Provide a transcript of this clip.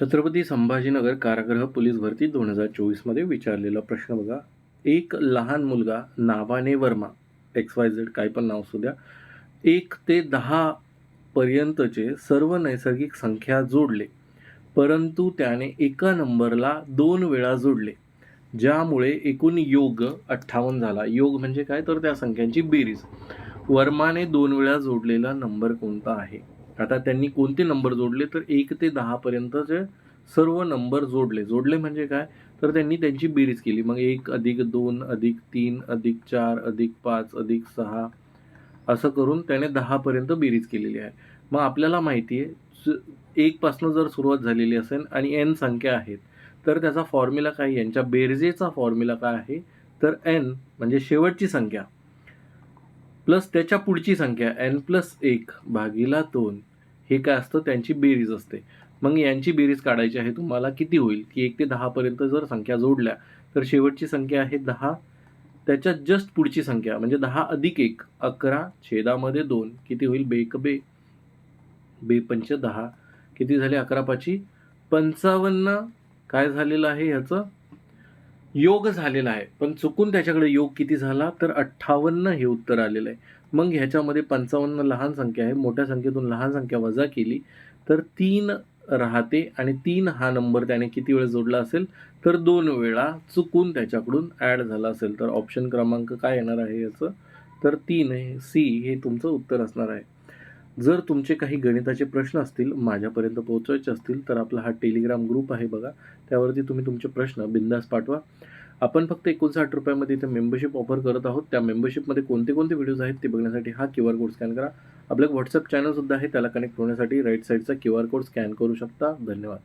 छत्रपती संभाजीनगर कारागृह पोलीस भरती दोन हजार चोवीसमध्ये विचारलेला प्रश्न बघा. एक लहान मुलगा नावाने वर्मा एक्स वाय झेड काही पण नाव असू द्या एक ते दहा पर्यंतचे सर्व नैसर्गिक संख्या जोडले परंतु त्याने एका नंबरला दोन वेळा जोडले ज्यामुळे एकूण योग अठ्ठावन्न झाला. योग म्हणजे काय? तर त्या संख्यांची बेरीज. वर्माने दोन वेळा जोडलेला नंबर कोणता आहे? आता त्यांनी कोणते नंबर जोडले? तर एक ते दहापर्यंतचे सर्व नंबर जोडले. जोडले म्हणजे काय? तर त्यांनी त्यांची बेरीज केली. मग एक अधिक दोन अधिक तीन अधिक चार अधिक पाच अधिक सहा असं करून त्याने दहापर्यंत बेरीज केलेली आहे. मग आपल्याला माहिती आहे एकपासनं जर सुरुवात झालेली असेल आणि एन संख्या आहेत तर त्याचा फॉर्म्युला काय यांच्या बेरजेचा फॉर्म्युला काय आहे? तर एन म्हणजे शेवटची संख्या. प्लस त्याच्या पुढची संख्या एन प्लस एक भागीला दोन. हे काय असतं? त्यांची बेरीज असते. मग यांची बेरीज काढायची आहे तुम्हाला किती होईल? की एक ते दहापर्यंत जर संख्या जोडल्या तर शेवटची संख्या आहे दहा. त्याच्यात जस्ट पुढची संख्या म्हणजे दहा अधिक एक अकरा छेदामध्ये दोन किती होईल? बेक बे. बे पंच दहा. किती झाले? अकरा पाची. पंचावन्न. काय झालेलं आहे ह्याचं? योग झालेला आहे. पण चुकून त्याच्याकडे योग किती झाला तर अठ्ठावन्न हे उत्तर आलेलं आहे. मग ह्याच्यामध्ये पंचावन्न लहान संख्या आहे. मोठ्या संख्येतून लहान संख्या वजा केली तर तीन राहते आणि तीन हा नंबर त्याने किती वेळ जोडला असेल? तर दोन वेळा चुकून त्याच्याकडून ॲड झाला असेल. तर ऑप्शन क्रमांक काय येणार आहे याचं? तर तीन सी हे तुमचं उत्तर असणार आहे. जर तुमचे काही गणिताचे प्रश्न असतील माझ्यापर्यंत पोहोचवायचे असतील तर आपला हा टेलिग्राम ग्रुप आहे बघा. त्यावरती तुम्ही तुमचे प्रश्न बिंदास पाठवा. आपण फक्त एकोणसाठ रुपयामध्ये इथे मेंबरशिप ऑफर करत आहोत. त्या मेंबरशिपमध्ये कोणते कोणते व्हिडिओज आहेत ते बघण्यासाठी हा क्यू आर कोड स्कॅन करा. आपलं व्हॉट्सअप चॅनलसुद्धा आहे त्याला कनेक्ट होण्यासाठी राईट साईडचा क्यू आर कोड स्कॅन करू शकता. धन्यवाद.